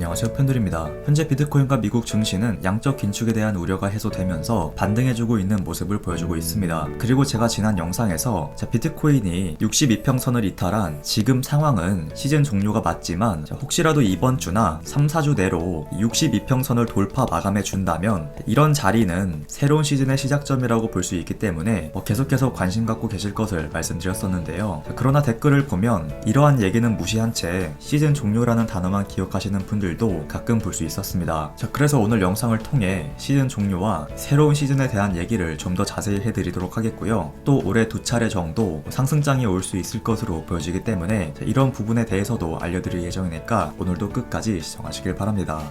안녕하세요 팬들입니다. 현재 비트코인과 미국 증시는 양적 긴축에 대한 우려가 해소되면서 반등해주고 있는 모습을 보여주고 있습니다. 그리고 제가 지난 영상에서 자, 비트코인이 62평선을 이탈한 지금 상황은 시즌 종료가 맞지만 자, 혹시라도 이번 주나 3, 4주 내로 62평선을 돌파 마감해 준다면 이런 자리는 새로운 시즌의 시작점이라고 볼 수 있기 때문에 뭐 계속해서 관심 갖고 계실 것을 말씀드렸었는데요. 자, 그러나 댓글을 보면 이러한 얘기는 무시한 채 시즌 종료라는 단어만 기억하시는 분들 도 가끔 볼 수 있었습니다. 자, 그래서 오늘 영상을 통해 시즌 종료와 새로운 시즌에 대한 얘기를 좀 더 자세히 해드리도록 하겠고요. 또 올해 두 차례 정도 상승장이 올 수 있을 것으로 보여지기 때문에 자, 이런 부분에 대해서도 알려드릴 예정이니까 오늘도 끝까지 시청하시길 바랍니다.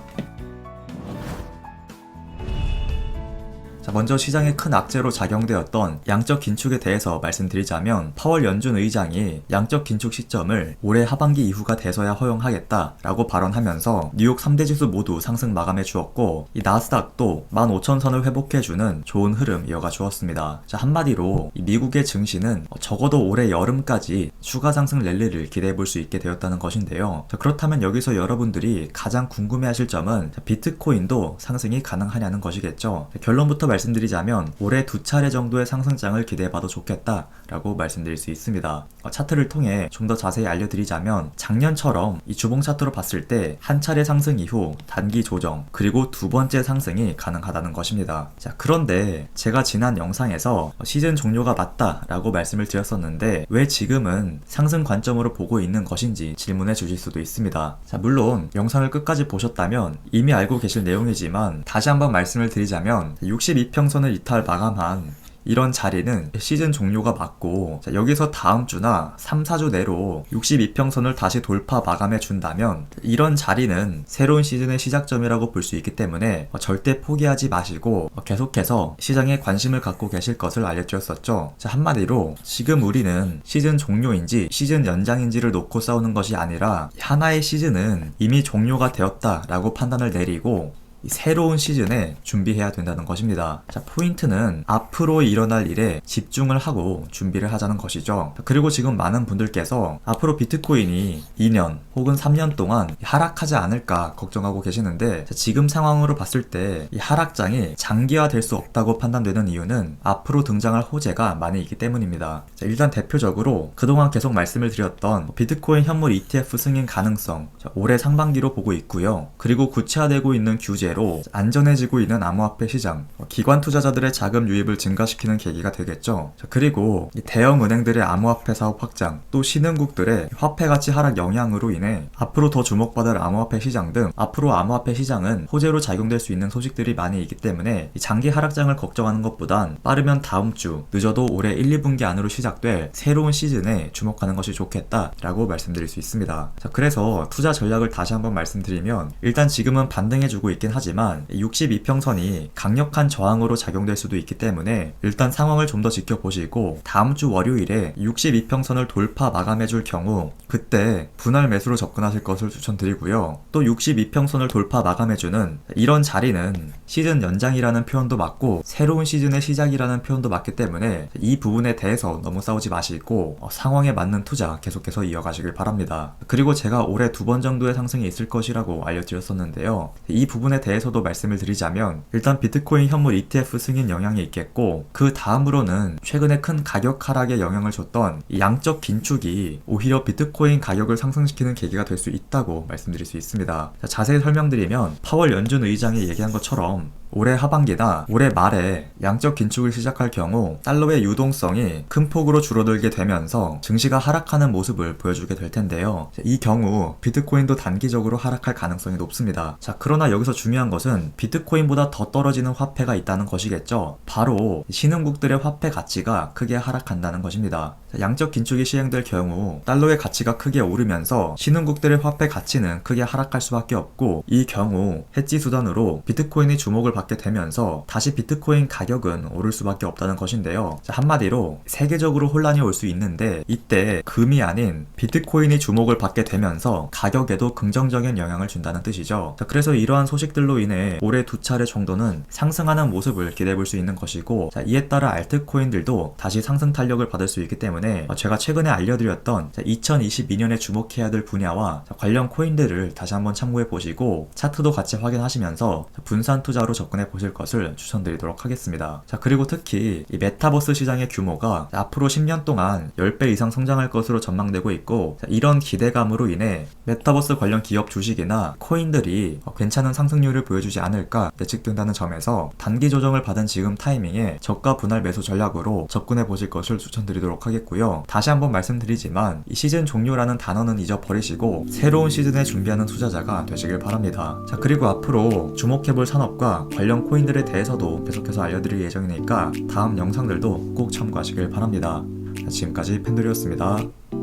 자, 먼저 시장에 큰 악재로 작용되었던 양적 긴축에 대해서 말씀드리자면 파월 연준 의장이 양적 긴축 시점을 올해 하반기 이후가 돼서야 허용하겠다라고 발언하면서 뉴욕 3대 지수 모두 상승 마감해 주었고 이 나스닥도 15,000선을 회복해주는 좋은 흐름 이어가 주었습니다. 자, 한마디로 이 미국의 증시는 적어도 올해 여름까지 추가 상승 랠리를 기대해 볼 수 있게 되었다는 것인데요. 자, 그렇다면 여기서 여러분들이 가장 궁금해하실 점은 자, 비트코인도 상승이 가능하냐는 것이겠죠. 자, 결론부터 말씀 드리자면 올해 두 차례 정도의 상승장을 기대해봐도 좋겠다라고 말씀드릴 수 있습니다. 어, 차트를 통해 좀 더 자세히 알려드리자면 작년처럼 이 주봉 차트로 봤을 때 한 차례 상승 이후 단기 조정 그리고 두 번째 상승이 가능하다는 것입니다. 자 그런데 제가 지난 영상에서 시즌 종료가 맞다라고 말씀을 드렸었는데 왜 지금은 상승 관점으로 보고 있는 것인지 질문해 주실 수도 있습니다. 자 물론 영상을 끝까지 보셨다면 이미 알고 계실 내용이지만 다시 한번 말씀을 드리자면 62 평선을 이탈 마감한 이런 자리는 시즌 종료가 맞고 자, 여기서 다음 주나 3, 4주 내로 62평선을 다시 돌파 마감해 준다면 이런 자리는 새로운 시즌의 시작점이라고 볼 수 있기 때문에 어, 절대 포기하지 마시고 어, 계속해서 시장에 관심을 갖고 계실 것을 알려드렸었죠. 자, 한마디로 지금 우리는 시즌 종료인지 시즌 연장인지를 놓고 싸우는 것이 아니라 하나의 시즌은 이미 종료가 되었다라고 판단을 내리고 이 새로운 시즌에 준비해야 된다는 것입니다. 자, 포인트는 앞으로 일어날 일에 집중을 하고 준비를 하자는 것이죠. 그리고 지금 많은 분들께서 앞으로 비트코인이 2년 혹은 3년 동안 하락하지 않을까 걱정하고 계시는데 자, 지금 상황으로 봤을 때 이 하락장이 장기화될 수 없다고 판단되는 이유는 앞으로 등장할 호재가 많이 있기 때문입니다. 자, 일단 대표적으로 그동안 계속 말씀을 드렸던 비트코인 현물 ETF 승인 가능성 자, 올해 상반기로 보고 있고요. 그리고 구체화되고 있는 규제 로 안전해지고 있는 암호화폐 시장, 어, 기관 투자자들의 자금 유입을 증가시키는 계기가 되겠죠. 자, 그리고 이 대형 은행들의 암호화폐 사업 확장, 또 신흥국들의 화폐 가치 하락 영향으로 인해 앞으로 더 주목받을 암호화폐 시장 등 앞으로 암호화폐 시장은 호재로 작용될 수 있는 소식들이 많이 있기 때문에 이 장기 하락장을 걱정하는 것보단 빠르면 다음 주, 늦어도 올해 1, 2분기 안으로 시작될 새로운 시즌에 주목하는 것이 좋겠다라고 말씀드릴 수 있습니다. 자, 그래서 투자 전략을 다시 한번 말씀드리면 일단 지금은 반등해주고 있긴 하지만 62평선이 강력한 저항으로 작용될 수도 있기 때문에 일단 상황을 좀 더 지켜보시고 다음 주 월요일에 62평선을 돌파 마감해줄 경우 그때 분할 매수로 접근하실 것을 추천드리고요. 또 62평선을 돌파 마감해주는 이런 자리는 시즌 연장이라는 표현도 맞고 새로운 시즌의 시작이라는 표현도 맞기 때문에 이 부분에 대해서 너무 싸우지 마시고 어, 상황에 맞는 투자 계속해서 이어가시길 바랍니다. 그리고 제가 올해 두 번 정도의 상승이 있을 것이라고 알려드렸었는데요. 이 부분에 대해 서도 말씀을 드리자면 일단 비트코인 현물 ETF 승인 영향이 있겠고 그 다음으로는 최근에 큰 가격 하락에 영향을 줬던 이 양적 긴축이 오히려 비트코인 가격을 상승시키는 계기가 될 수 있다고 말씀드릴 수 있습니다. 자, 자세히 설명드리면 파월 연준 의장이 얘기한 것처럼 올해 하반기나 올해 말에 양적 긴축을 시작할 경우 달러의 유동성이 큰 폭으로 줄어들게 되면서 증시가 하락하는 모습을 보여주게 될 텐데요. 이 경우 비트코인도 단기적으로 하락할 가능성이 높습니다. 자, 그러나 여기서 중요한 것은 비트코인보다 더 떨어지는 화폐가 있다는 것이겠죠. 바로 신흥국들의 화폐 가치가 크게 하락한다는 것입니다. 자, 양적 긴축이 시행될 경우 달러의 가치가 크게 오르면서 신흥국들의 화폐 가치는 크게 하락할 수밖에 없고 이 경우 해지 수단으로 비트코인이 주목을 받게 되면서 다시 비트코인 가격은 오를 수밖에 없다는 것인데요. 자, 한마디로 세계적으로 혼란이 올 수 있는데 이때 금이 아닌 비트코인이 주목을 받게 되면서 가격에도 긍정적인 영향을 준다는 뜻이죠. 자, 그래서 이러한 소식들로 인해 올해 두 차례 정도는 상승하는 모습을 기대해 볼 수 있는 것이고 자, 이에 따라 알트코인들도 다시 상승 탄력을 받을 수 있기 때문에 어, 제가 최근에 알려드렸던 2022년에 주목해야 될 분야와 자, 관련 코인들을 다시 한번 참고해 보시고 차트도 같이 확인하시면서 자, 분산 투자로 접근 해 보실 것을 추천드리도록 하겠습니다. 자 그리고 특히 이 메타버스 시장의 규모가 자, 앞으로 10년 동안 10배 이상 성장할 것으로 전망되고 있고 자, 이런 기대감으로 인해 메타버스 관련 기업 주식이나 코인들이 어, 괜찮은 상승률을 보여주지 않을까 예측된다는 점에서 단기 조정을 받은 지금 타이밍에 저가 분할 매수 전략으로 접근해 보실 것을 추천드리도록 하겠고요. 다시 한번 말씀드리지만 이 시즌 종료라는 단어는 잊어버리시고 새로운 시즌에 준비하는 투자자가 되시길 바랍니다. 자 그리고 앞으로 주목해볼 산업과 관련 코인들에 대해서도 계속해서 알려드릴 예정이니까 다음 영상들도 꼭 참고하시길 바랍니다. 자, 지금까지 팬들이었습니다.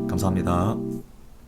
감사합니다.